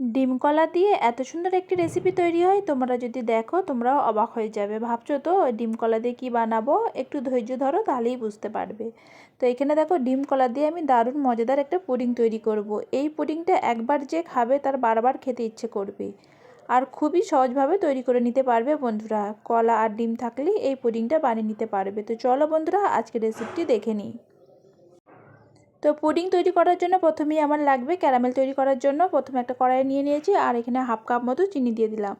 ডিম কলা দিয়ে এত সুন্দর একটি রেসিপি তৈরি হয়, তোমরা যদি দেখো তোমরাও অবাক হয়ে যাবে। ভাবছ তো, ডিম কলা দিয়ে কী বানাবো? একটু ধৈর্য ধরো, তাহলেই বুঝতে পারবে। তো এখানে দেখো, ডিম কলা দিয়ে আমি দারুণ মজাদার একটা পুডিং তৈরি করব। এই পুডিংটা একবার যে খাবে, তার বারবার খেতে ইচ্ছে করবে। আর খুবই সহজভাবে তৈরি করে নিতে পারবে বন্ধুরা। কলা আর ডিম থাকলেই এই পুডিংটা বানিয়ে নিতে পারবে। তো চলো বন্ধুরা আজকে রেসিপিটি দেখে নিই। তো পুডিং তৈরি করার জন্য প্রথমেই আমার লাগবে ক্যারামেল তৈরি করার জন্য। প্রথমে একটা কড়াই নিয়ে নিয়েছি আর এখানে হাফ কাপ মতো চিনি দিয়ে দিলাম।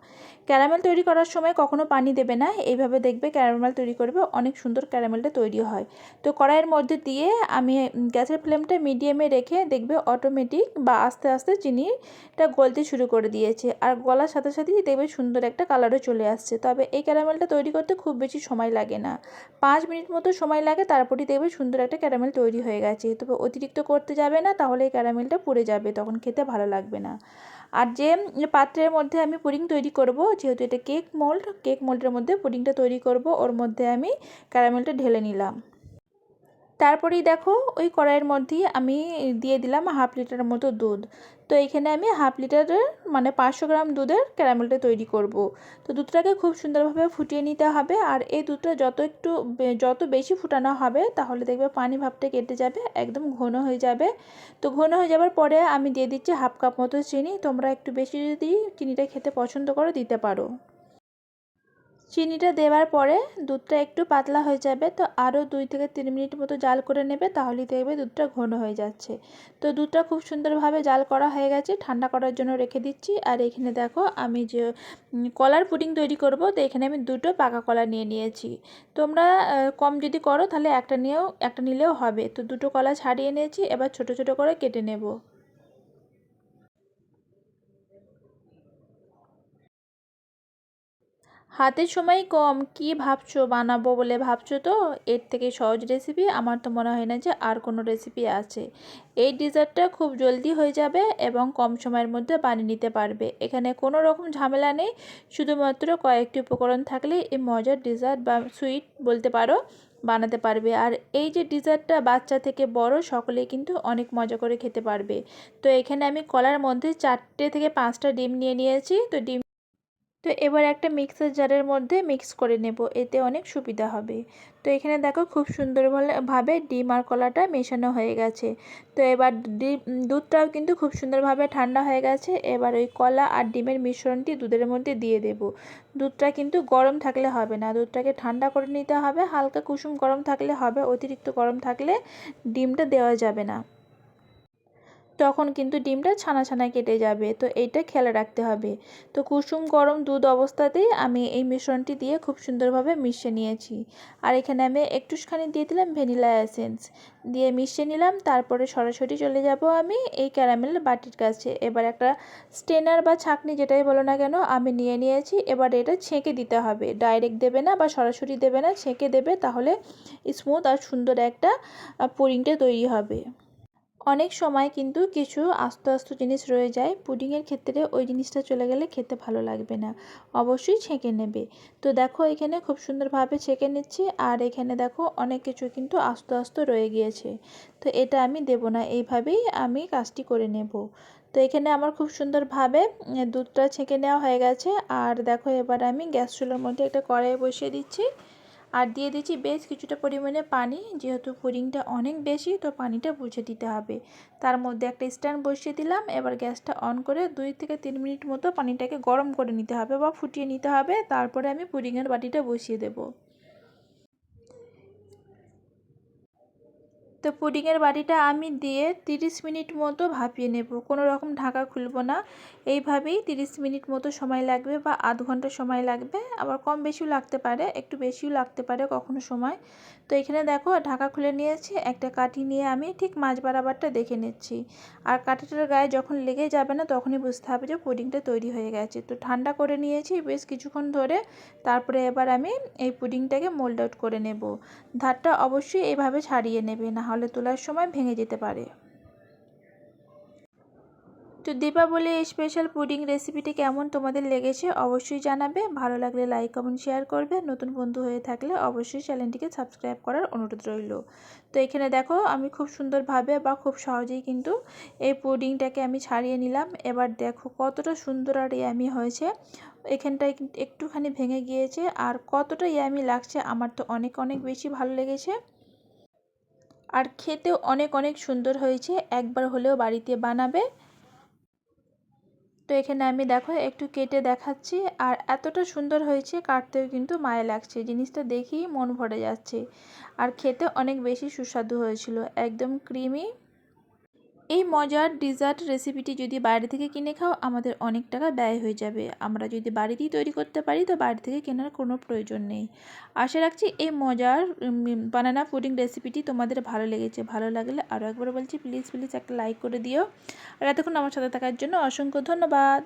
ক্যারামেল তৈরি করার সময় কখনো পানি দেবে না। এইভাবে দেখবে ক্যারামেল তৈরি করবে, অনেক সুন্দর ক্যারামেলটা তৈরি হয়। তো কড়াইয়ের মধ্যে দিয়ে আমি গ্যাসের ফ্লেমটা মিডিয়ামে রেখে দেখবে অটোমেটিক বা আস্তে আস্তে চিনিটা গলতে শুরু করে দিয়েছে। আর গলার সাথে সাথেই দেখবে সুন্দর একটা কালারও চলে আসছে। তবে এই ক্যারামেলটা তৈরি করতে খুব বেশি সময় লাগে না। পাঁচ মিনিট মতো সময় লাগে, তারপরই দেখবে সুন্দর একটা ক্যারামেল তৈরি হয়ে গেছে। তবে অতিরিক্ত করতে যাবে না, তাহলে এই ক্যারামেলটা পুড়ে যাবে, তখন খেতে ভালো লাগবে না। আর যে পাত্রের মধ্যে আমি পুডিং তৈরি করব, যেহেতু এটা কেক মোল্ড কেক মোল্ডের মধ্যে পুডিংটা তৈরি করব, ওর মধ্যে আমি ক্যারামেলটা ঢেলে নিলাম। তারপরেই দেখো ওই কড়াইয়ের মধ্যেই আমি দিয়ে দিলাম হাফ লিটারের মতো দুধ। তো এখানে আমি হাফ লিটারের মানে পাঁচশো গ্রাম দুধের ক্যারামেলটা তৈরি করব। তো দুধটাকে খুব সুন্দরভাবে ফুটিয়ে নিতে হবে আর এই দুধটা যত একটু যত বেশি ফুটানো হবে তাহলে দেখবে পানি ভাবটা কেটে যাবে, একদম ঘন হয়ে যাবে। তো ঘন হয়ে যাবার পরে আমি দিয়ে দিচ্ছি হাফ কাপ মতো চিনি, তোমরা একটু বেশি যদি চিনিটা খেতে পছন্দ করো দিতে পারো। চিনিটা দেওয়ার পরে দুধটা একটু পাতলা হয়ে যাবে, তো আরও দুই থেকে তিন মিনিট মতো জাল করে নেবে, তাহলেই দেখবে দুধটা ঘন হয়ে যাচ্ছে। তো দুধটা খুব সুন্দরভাবে জাল করা হয়ে গেছে, ঠান্ডা করার জন্য রেখে দিচ্ছি। আর এখানে দেখো, আমি যে কলার পুডিং তৈরি করব, তো এখানে আমি দুটো পাকা কলা নিয়ে নিয়েছি। তোমরা কম যদি করো, তাহলে একটা নিয়েও, একটা নিলেও হবে। তো দুটো কলা ছাড়িয়ে নিয়েছি, এবার ছোট ছোট করে কেটে নেব। হাতের সময় কম, কি ভাবছ বানাবো বলে ভাবছ তো? এর থেকে সহজ রেসিপি আমার তো মনে হয় না যে আর কোনো রেসিপি আছে। এই ডিজার্টটা খুব জলদি হয়ে যাবে এবং কম সময়ের মধ্যে বানিয়ে নিতে পারবে। এখানে কোনো রকম ঝামেলা নেই, শুধুমাত্র কয়েকটি উপকরণ থাকলে এই মজার ডিজার্ট বা সুইট বলতে পারো বানাতে পারবে। আর এই যে ডিজার্টটা বাচ্চা থেকে বড়, সকলেই কিন্তু অনেক মজা করে খেতে পারবে। তো এখানে আমি কলার মধ্যে চারটে থেকে পাঁচটা ডিম নিয়ে নিয়েছি। তো ডিম তো এবার একটা মিক্সার জারের মধ্যে মিক্স করে নেব, এতে অনেক সুবিধা হবে। তো এখানে দেখো খুব সুন্দরভাবে ডিম আর কলাটা মেশানো হয়ে গেছে। তো এবার ডিম, দুধটাও কিন্তু খুব সুন্দরভাবে ঠান্ডা হয়ে গেছে, এবার ওই কলা আর ডিমের মিশ্রণটি দুধের মধ্যে দিয়ে দেব। দুধটা কিন্তু গরম থাকলে হবে না, দুধটাকে ঠান্ডা করে নিতে হবে, হালকা কুসুম গরম থাকলে হবে, অতিরিক্ত গরম থাকলে ডিমটা দেওয়া যাবে না। তখন কিন্তু ডিমটা ছানা ছানা কেটে যাবে। তো এইটা খেয়াল রাখতে হবে। তো কুসুম গরম দুধ অবস্থাতেই আমি এই মিশ্রণটি দিয়ে খুব সুন্দরভাবে মিশিয়ে নিয়েছি। আর এখানে আমি একটুখানি দিয়ে দিলাম ভ্যানিলা এসেন্স। দিয়ে মিশিয়ে নিলাম, তারপরে সরাসরি চলে যাব আমি এই ক্যারামেল বাটির কাছে। এবার একটা স্টেনার বা ছাকনি যেটাই বলো না কেন, আমি নিয়ে নিয়েছি। এবার এটা ছেঁকে দিতে হবে। ডাইরেক্ট দেবে না বা সরাসরি দেবে না, ছেঁকে দেবে, তাহলে স্মুথ আর সুন্দর একটা পুরিংটা তৈরি হবে। অনেক সময় কিন্তু কিছু আস্ত আস্ত জিনিস রয়ে যায়। পুডিংয়ের ক্ষেত্রে ওই জিনিসটা চলে গেলে খেতে ভালো লাগবে না। অবশ্যই ছেঁকে নেবে। তো দেখো এখানে খুব সুন্দরভাবে ছেঁকে নিচ্ছি। আর এখানে দেখো অনেক কিছু কিন্তু আস্ত আস্ত রয়ে গিয়েছে। তো এটা আমি দেব না। এইভাবেই আমি কাজটি করে নেব। তো এখানে আমার খুব সুন্দরভাবে দুধটা ছেঁকে নেওয়া হয়ে গেছে। আর দেখো এবার আমি গ্যাস চুলোর মধ্যে একটা কড়াই বসিয়ে দিচ্ছি। আর দিয়ে দিচ্ছি বেশ কিছুটা পরিমাণে পানি। যেহেতু পুডিংটা অনেক বেশি, তো পানিটা বুঝে দিতে হবে। তার মধ্যে একটা স্ট্যান্ড বসিয়ে দিলাম। এবার গ্যাসটা অন করে দুই থেকে তিন মিনিট মতো পানিটাকে গরম করে নিতে হবে বা ফুটিয়ে নিতে হবে। তারপরে আমি পুডিংয়ের বাটিটা বসিয়ে দেবো। তো পুডিংয়ের বাটিটা আমি দিয়ে 30 মিনিট মতো ভাপিয়ে নেব। কোনো রকম ঢাকা খুলবো না। এইভাবেই 30 মিনিট মতো সময় লাগবে বা আধ ঘণ্টা সময় লাগবে। আবার কম বেশিও লাগতে পারে, একটু বেশিও লাগতে পারে কখনো সময়। তো এখানে দেখো, ঢাকা খুলে নিয়েছি। একটা কাঠি নিয়ে আমি ঠিক মাছ বারাবারটা দেখে নিচ্ছি। আর কাঠিটার গায়ে যখন লেগে যাবে না, তখনই বুঝতে হবে যে পুডিংটা তৈরি হয়ে গেছে। তো ঠান্ডা করে নিয়েছি বেশ কিছুক্ষণ ধরে। তারপরে এবার আমি এই পুডিংটাকে মোল্ড আউট করে নেব। ধারটা অবশ্যই এভাবে ছাড়িয়ে নেবে, না হলে তোলার সময় ভেঙে যেতে পারে। তো দীপাবলি স্পেশাল পুডিং রেসিপিটি কেমন তোমাদের লেগেছে অবশ্যই জানাবে। ভালো লাগলে লাইক কমেন্ট শেয়ার করবে। নতুন বন্ধু হয়ে থাকলে অবশ্যই চ্যানেলটিকে সাবস্ক্রাইব করার অনুরোধ রইল। তো এখানে দেখো আমি খুব সুন্দরভাবে বা খুব সহজেই কিন্তু এই পুডিংটাকে আমি ছাড়িয়ে নিলাম। এবার দেখো কতটা সুন্দর আর ইয়ামি হয়েছে। এখানটায় একটুখানি ভেঙে গিয়েছে। আর কতটা ইয়ামি লাগছে আমার তো অনেক অনেক বেশি ভালো লেগেছে। আর খেতেও অনেক অনেক সুন্দর হয়েছে। একবার হলেও বাড়িতে বানাবে। তো এখানে আমি দেখো একটু কেটে দেখাচ্ছি। আর এতটা সুন্দর হয়েছে, কাটতেও কিন্তু মায়া লাগছে। জিনিসটা দেখেই মন ভরে যাচ্ছে। আর খেতে অনেক বেশি সুস্বাদু হয়েছিল। একদম ক্রিমি এই মজার ডিজার্ট রেসিপিটি যদি বাইরে থেকে কিনে খাও, আমাদের অনেক টাকা ব্যয় হয়ে যাবে। আমরা যদি বাড়িতেই তৈরি করতে পারি, তো বাড়ি থেকে কেনার কোনো প্রয়োজন নেই। আশা রাখছি এই মজার বানানা পুডিং রেসিপিটি তোমাদের ভালো লেগেছে। ভালো লাগলে আরও একবার বলছি, প্লিজ প্লিজ একটা লাইক করে দিও। আর এতক্ষণ আমার সাথে থাকার জন্য অসংখ্য ধন্যবাদ।